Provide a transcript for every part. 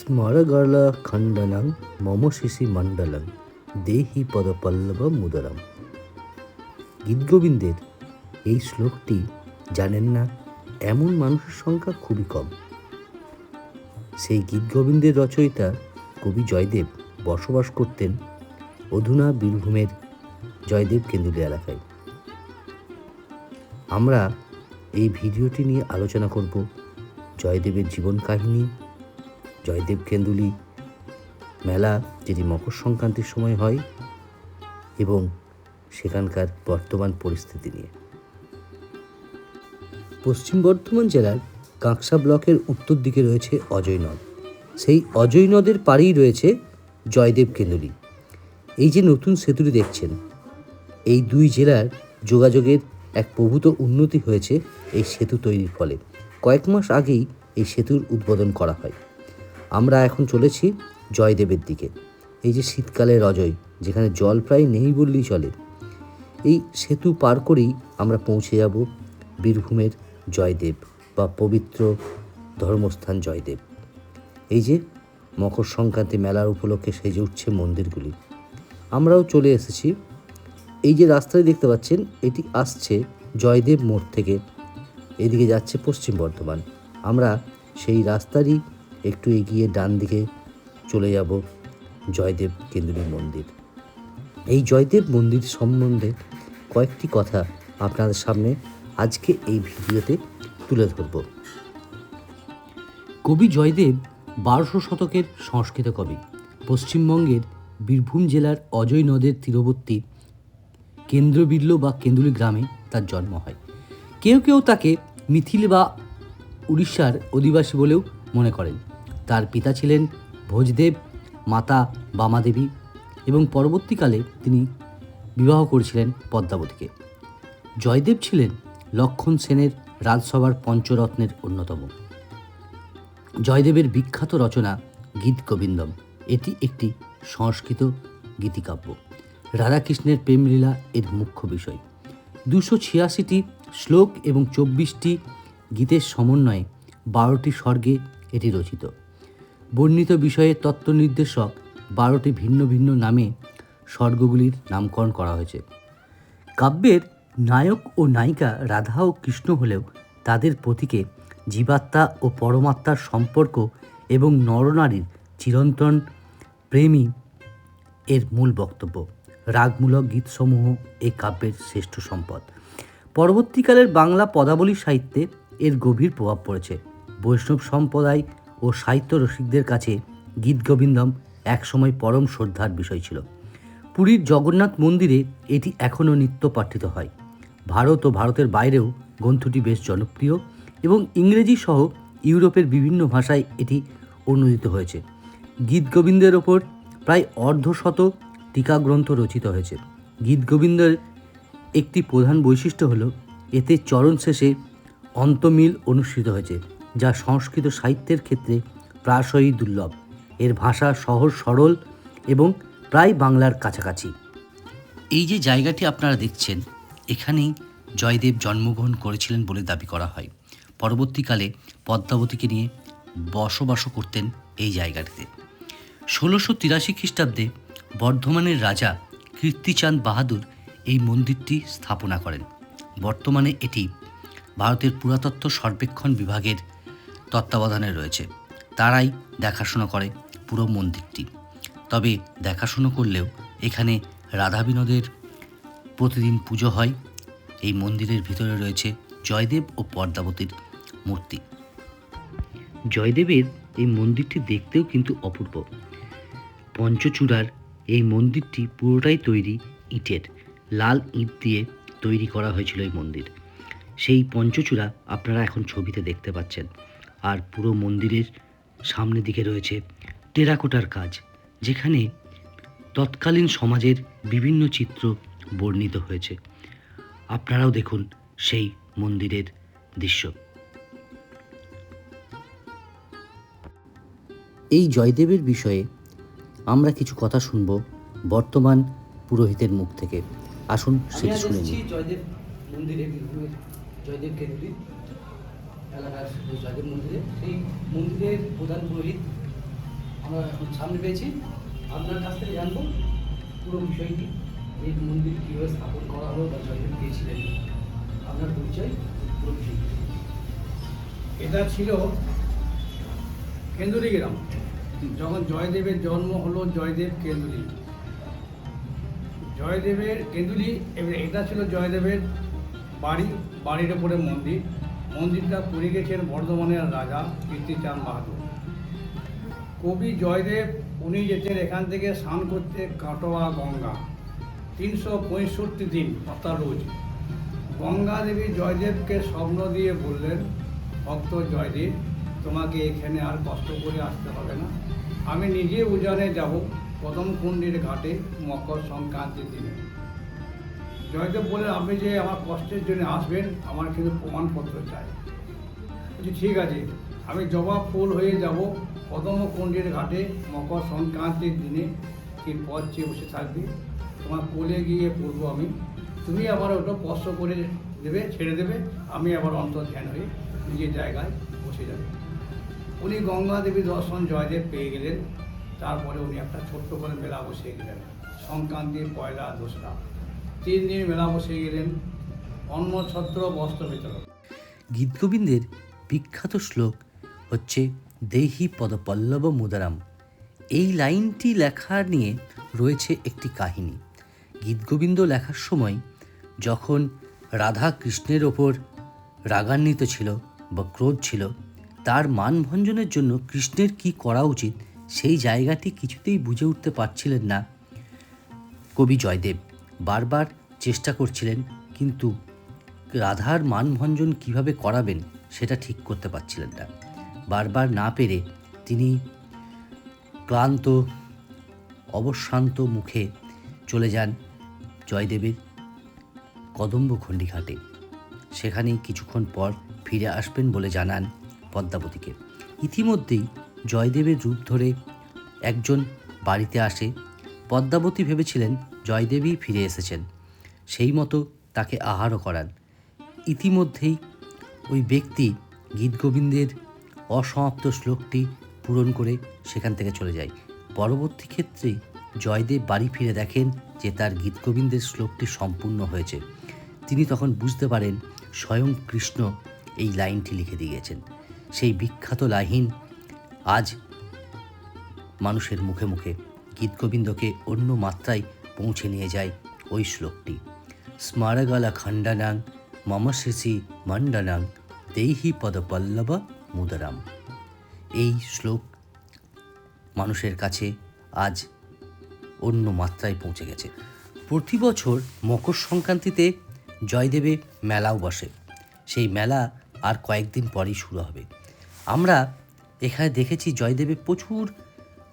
স্মরগল খণ্ডনং মম শিশি মণ্ডলং দেহি পদপল্লব মুদরম গীতগোবিন্দের এই শ্লোকটি জানেন না? এমন মানুষের সংখ্যা খুবই কম। সেই গীতগোবিন্দের রচয়িতা কবি জয়দেব বসবাস করতেন অধুনা বীরভূমের জয়দেব কেন্দুলি এলাকায়। আমরা এই ভিডিওটি নিয়ে আলোচনা করব জয়দেবের জীবন কাহিনী জয়দেব কেন্দুলি মেলা, যেটি মকর সংক্রান্তির সময় হয়, এবং সেখানকার বর্তমান পরিস্থিতি নিয়ে। পশ্চিম বর্ধমান জেলার কাঁকসা ব্লকের উত্তর দিকে রয়েছে অজয় নদ। সেই অজয় নদের পাড়েই রয়েছে জয়দেব কেন্দুলি এই যে নতুন সেতুটি দেখছেন, এই দুই জেলার যোগাযোগের এক প্রভূত উন্নতি হয়েছে এই সেতু তৈরির ফলে। কয়েক মাস আগেই এই সেতুর উদ্বোধন করা হয়। আমরা এখন চলেছি জয়দেবের দিকে। এই যে শীতকালের অজয়, যেখানে জল প্রায় নেই বললেই চলে। এই সেতু পার করেই আমরা পৌঁছে যাব বীরভূমের জয়দেব বা পবিত্র ধর্মস্থান জয়দেব। এই যে মকর সংক্রান্তি মেলার উপলক্ষে সেজে উঠছে মন্দিরগুলি। আমরাও চলে এসেছি। এই যে রাস্তায় দেখতে পাচ্ছেন, এটি আসছে জয়দেব মোড় থেকে। এদিকে যাচ্ছে পশ্চিম বর্ধমান। আমরা সেই রাস্তারই একটু এগিয়ে ডান দিকে চলে যাব জয়দেব কেন্দ্রীয় মন্দির। এই জয়দেব মন্দির সম্বন্ধে কয়েকটি কথা আপনাদের সামনে আজকে এই ভিডিওতে তুলে ধরব। কবি জয়দেব বারোশো শতকের সংস্কৃত কবি। পশ্চিমবঙ্গের বীরভূম জেলার অজয় নদের তীরবর্তী কেন্দ্রবিল্ল বা কেন্দুলি গ্রামে তার জন্ম হয়। কেউ কেউ তাকে মিথিল বা উড়িষ্যার অধিবাসী বলেও মনে করেন। তার পিতা ছিলেন ভোজদেব, মাতা বামাদেবী এবং পরবর্তীকালে তিনি বিবাহ করেছিলেন পদ্মাবতীকে। জয়দেব ছিলেন লক্ষণ সেনের রাজসভার পঞ্চরত্নের অন্যতম। জয়দেবের বিখ্যাত রচনা গীত গোবিন্দম। এটি একটি সংস্কৃত গীতিকাব্য। রাধাকৃষ্ণের প্রেমলীলা এর মুখ্য বিষয়। দুশো ছিয়াশিটি শ্লোক এবং চব্বিশটি গীতের সমন্বয়ে বারোটি স্বর্গে এটি রচিত। বর্ণিত বিষয়ের তত্ত্ব নির্দেশক বারোটি ভিন্ন ভিন্ন নামে স্বর্গগুলির নামকরণ করা হয়েছে। কাব্যের নায়ক ও নায়িকা রাধা ও কৃষ্ণ হলেও তাদের প্রতীকে জীবাত্মা ও পরমাত্মার সম্পর্ক এবং নরনারীর চিরন্তন প্রেমী এর মূল বক্তব্য। রাগমূলক গীতসমূহ এই কাব্যের শ্রেষ্ঠ সম্পদ। পরবর্তীকালের বাংলা পদাবলী সাহিত্যে এর গভীর প্রভাব পড়েছে। বৈষ্ণব সম্প্রদায় ও সাহিত্য রসিকদের কাছে গীত গোবিন্দম একসময় পরম শ্রদ্ধার বিষয় ছিল। পুরীর জগন্নাথ মন্দিরে এটি এখনও নিত্য পাঠিত হয়। ভারত ও ভারতের বাইরেও গ্রন্থটি বেশ জনপ্রিয় এবং ইংরেজি সহ ইউরোপের বিভিন্ন ভাষায় এটি অনুদিত হয়েছে। গীত গোবিন্দের ওপর প্রায় অর্ধশত টিকা গ্রন্থ রচিত হয়েছে। গীত গোবিন্দের একটি প্রধান বৈশিষ্ট্য হল, এতে চরণ শেষে অন্তমিল অনুষ্ঠিত হয়েছে। যা সংস্কৃত সাহিত্যের ক্ষেত্রে প্রায়শই দুর্লভ। এর ভাষা সহজ, সরল এবং প্রায় বাংলার কাছাকাছি। এই যে জায়গাটি আপনারা দেখছেন, এখানেই জয়দেব জন্মগ্রহণ করেছিলেন বলে দাবি করা হয়। পরবর্তীকালে পদ্মাবতীকে নিয়ে বসবাসও করতেন এই জায়গাটিতে। ষোলোশো তিরাশি খ্রিস্টাব্দে বর্ধমানের রাজা কীর্তিচাঁদ বাহাদুর এই মন্দিরটি স্থাপনা করেন। বর্তমানে এটি ভারতের পুরাতত্ত্ব সর্বেক্ষণ বিভাগের তত্ত্বাবধানে রয়েছে। তারাই দেখাশোনা করে পুরো মন্দিরটি। তবে দেখাশুনো করলেও এখানে রাধা বিনোদের প্রতিদিন পুজো হয়। এই মন্দিরের ভিতরে রয়েছে জয়দেব ও পদ্মাবতীর মূর্তি। জয়দেবের এই মন্দিরটি দেখতেও কিন্তু অপূর্ব। পঞ্চচূড়ার এই মন্দিরটি পুরোটাই তৈরি ইটের। লাল ইট দিয়ে তৈরি করা হয়েছিল এই মন্দির। সেই পঞ্চচূড়া আপনারা এখন ছবিতে দেখতে পাচ্ছেন। আর পুরো মন্দিরের সামনে দিকে রয়েছে টেরাকোটার কাজ যেখানে তৎকালীন সমাজের বিভিন্ন চিত্র বর্ণিত হয়েছে। আপনারাও দেখুন সেই মন্দিরের দৃশ্য। এই জয়দেবের বিষয়ে আমরা কিছু কথা শুনব বর্তমান পুরোহিতের মুখ থেকে। আসুন সেটি শুনে নিই। জয়দেব মন্দিরে জয়দেব কেন্দ্রী। এলাকার যে জয়দেব মন্দিরে। সেই মন্দিরের প্রধান পুরোহিত আমরা এখন সামনে পেয়েছি। আপনার কাছ থেকে জানব পুরো বিষয়টি, এই মন্দির কীভাবে স্থাপন করা হলো বা জয়দেব কে ছিলেন আপনার পরিচয়, পুরো এটা ছিল কেন্দুরি গ্রাম যখন জয়দেবের জন্ম হলো, জয়দেব কেন্দুরি। জয়দেবের কেন্দুলি এবার এটা ছিল জয়দেবের বাড়ি, বাড়ির ওপরে মন্দির। মন্দিরটা পুড়ে গেছেন বর্ধমানের রাজা কীর্তিচাঁদ বাহাদুর। কবি জয়দেব, উনি যেতেন এখান থেকে স্নান করতে কাটোয়া গঙ্গা, তিনশো পঁয়ষট্টি দিন, অর্থাৎ রোজ। গঙ্গা দেবী জয়দেবকে স্বপ্ন দিয়ে বললেন, ভক্ত জয়দেব, তোমাকে এখানে আর কষ্ট করে আসতে হবে না। আমি নিজে উজানে যাব কদমকুণ্ডির ঘাটে মকর সংক্রান্তির দিনে। জয়দেব বললেন আপনি যে আমার কষ্টের জন্য আসবেন, আমার কিন্তু প্রমাণপত্র চাই। বলছি, ঠিক আছে, আমি জবা ফুল হয়ে যাব কদমকুণ্ডির ঘাটে মকর সংক্রান্তির দিনে। কি পথ চেয়ে বসে থাকবে? তোমার কোলে গিয়ে পড়ব আমি। তুমি আবার ওটা স্পর্শ করে দেবে, ছেড়ে দেবে। আমি আবার অন্তর ধ্যান হয়ে নিজের জায়গায় বসে যাবে। উনি গঙ্গা দেবী দর্শন জয়দেব পেয়ে গেলেন। তারপরে উনি একটা ছোট্ট করে মেলা বসে গেলেন সংক্রান্তির পয়লা দোসরা। তিন দিন মেলা বসে গেলেন অন্ন ছত্র বস্ত্র বিতরণ। গীতগোবিন্দের বিখ্যাত শ্লোক হচ্ছে, দেহি পদপল্লব মুদারাম। এই লাইনটি লেখা নিয়ে রয়েছে একটি কাহিনী। গীতগোবিন্দ লেখার সময় যখন রাধা কৃষ্ণের ওপর রাগান্বিত ছিল বা ক্রোধ ছিল, তার মানভঞ্জনের জন্য কৃষ্ণের কি করা উচিত সেই জায়গাটি কিছুতেই বুঝে উঠতে পারছিলেন না কবি জয়দেব। বারবার চেষ্টা করছিলেন, কিন্তু রাধার মানভঞ্জন কীভাবে করাবেন সেটা ঠিক করতে পারছিলেন না। বারবার না পেরে তিনি ক্লান্ত, অবশ্রান্ত মুখে চলে যান জয়দেবের কদম্বখণ্ডি ঘাটে সেখানেই কিছুক্ষণ পর ফিরে আসবেন বলে জানান পদ্মাবতীকে। ইতিমধ্যেই জয়দেবের রূপ ধরে একজন বাড়িতে আসে। পদ্মাবতী ভেবেছিলেন জয়দেবী ফিরে এসেছেন। সেই মতো তাকে আহারও করান। ইতিমধ্যেই ওই ব্যক্তি গীতগোবিন্দের অসমাপ্ত শ্লোকটি পূরণ করে সেখান থেকে চলে যায়। পরবর্তী ক্ষেত্রে জয়দেব বাড়ি ফিরে দেখেন যে তার গীতগোবিন্দের শ্লোকটি সম্পূর্ণ হয়েছে। তিনি তখন বুঝতে পারেন স্বয়ং কৃষ্ণ এই লাইনটি লিখে দিয়ে গেছেন সেই বিখ্যাত লাইন, আজ মানুষের মুখে মুখে গীতগোবিন্দকে অন্য মাত্রায় পৌঁছে নিয়ে যায় ওই শ্লোকটি। স্মারগালা খণ্ডানাং, মম শিশি মণ্ডনাং, দেহি পদপল্লব মুদরাম। এই শ্লোক মানুষের কাছে আজ অন্য মাত্রায় পৌঁছে গেছে। প্রতি বছর মকর সংক্রান্তিতে জয়দেবে মেলাও বসে। সেই মেলা আর কয়েকদিন পরেই শুরু হবে। আমরা এখানে দেখেছি জয়দেবে প্রচুর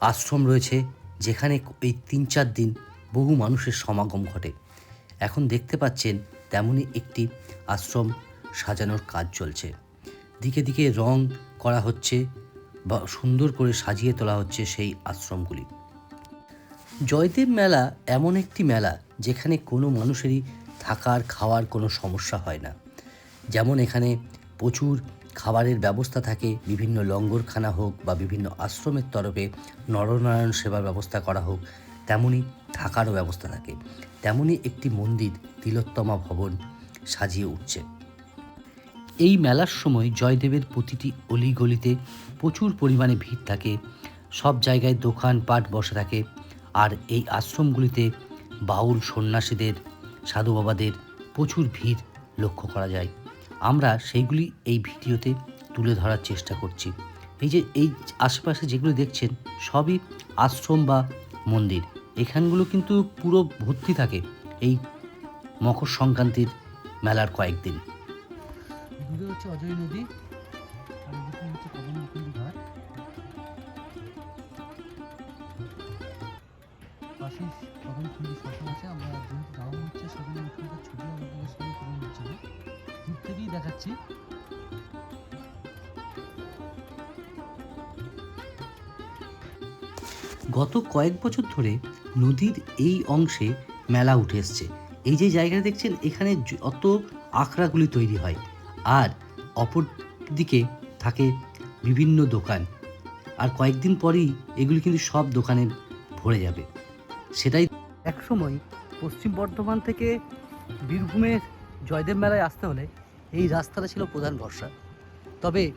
আশ্রম রয়েছে, যেখানে এই তিন চার দিন বহু মানুষের সমাগম ঘটে। এখন দেখতে পাচ্ছেন তেমনই একটি আশ্রম সাজানোর কাজ চলছে। দিকে দিকে রং করা হচ্ছে বা সুন্দর করে সাজিয়ে তোলা হচ্ছে সেই আশ্রমগুলি। জয়দেব মেলা এমন একটি মেলা যেখানে কোনো মানুষেরই থাকার খাওয়ার কোনো সমস্যা হয় না। যেমন এখানে প্রচুর খাবারের ব্যবস্থা থাকে, বিভিন্ন লঙ্গরখানা হোক বা বিভিন্ন আশ্রমের তরফে নরনারায়ণ সেবার ব্যবস্থা করা হোক, তেমনই থাকারও ব্যবস্থা থাকে। তেমনই একটি মন্দির তিলোত্তমা ভবন সাজিয়ে উঠছে। এই মেলার সময় জয়দেবের প্রতিটি অলিগলিতে প্রচুর পরিমাণে ভিড় থাকে। সব জায়গায় দোকানপাট বসে থাকে। আর এই আশ্রমগুলিতে বাউল সন্ন্যাসীদের, সাধু বাবাদের প্রচুর ভিড় লক্ষ্য করা যায়। আমরা সেইগুলি এই ভিডিওতে তুলে ধরার চেষ্টা করছি। এই যে, এই আশেপাশে যেগুলো দেখছেন, সবই আশ্রম বা মন্দির। এখানগুলো কিন্তু পুরো ভর্তি থাকে এই মকর সংক্রান্তির মেলার কয়েকদিন। দূরে হচ্ছে অজয় নদী আর হচ্ছে কদমকুন্ডি ঘাট। পাশে কদমকুন্ডি শ্মশান আছে আমরা যেহেতু যাওয়া হচ্ছে সেখানে ওখানকার ছবি আপনাদের সঙ্গে তুলে নিচ্ছি না। দূর থেকেই দেখাচ্ছি। গত কয়েক বছর ধরে নদীর এই অংশে মেলা উঠে এসছে। এই যে জায়গাটা দেখছেন, এখানে অত আখড়াগুলি তৈরি হয়। আর অপর দিকে থাকে বিভিন্ন দোকান। আর কয়েকদিন পরেই এগুলি কিন্তু সব দোকানে ভরে যাবে। সেটাই একসময় পশ্চিম বর্ধমান থেকে বীরভূমের জয়দেব মেলায় আসতে হলে এই রাস্তাটা ছিল প্রধান ভরসা। তবে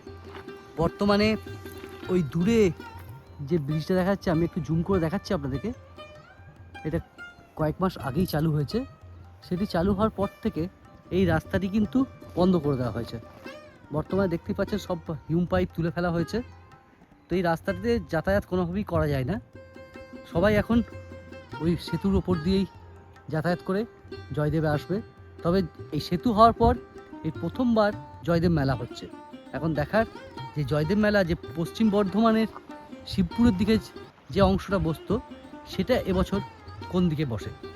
বর্তমানে ওই দূরে যে ব্রিজটা দেখাচ্ছে আমি একটু জুম করে দেখাচ্ছি আপনাদেরকে। এটা কয়েক মাস আগেই চালু হয়েছে। সেটি চালু হওয়ার পর থেকে এই রাস্তাটি কিন্তু বন্ধ করে দেওয়া হয়েছে। বর্তমানে দেখতেই পাচ্ছেন সব হিউম পাইপ তুলে ফেলা হয়েছে। তো এই রাস্তাটিতে যাতায়াত কোনোভাবেই করা যায় না। সবাই এখন ওই সেতুর ওপর দিয়েই যাতায়াত করে জয়দেবে আসবে। তবে এই সেতু হওয়ার পর এই প্রথমবার জয়দেব মেলা হচ্ছে। এখন দেখার যে জয়দেব মেলা যে পশ্চিম বর্ধমানের শিবপুরের দিকে যে অংশটা বসতো, সেটা এবছর কোন দিকে বসে?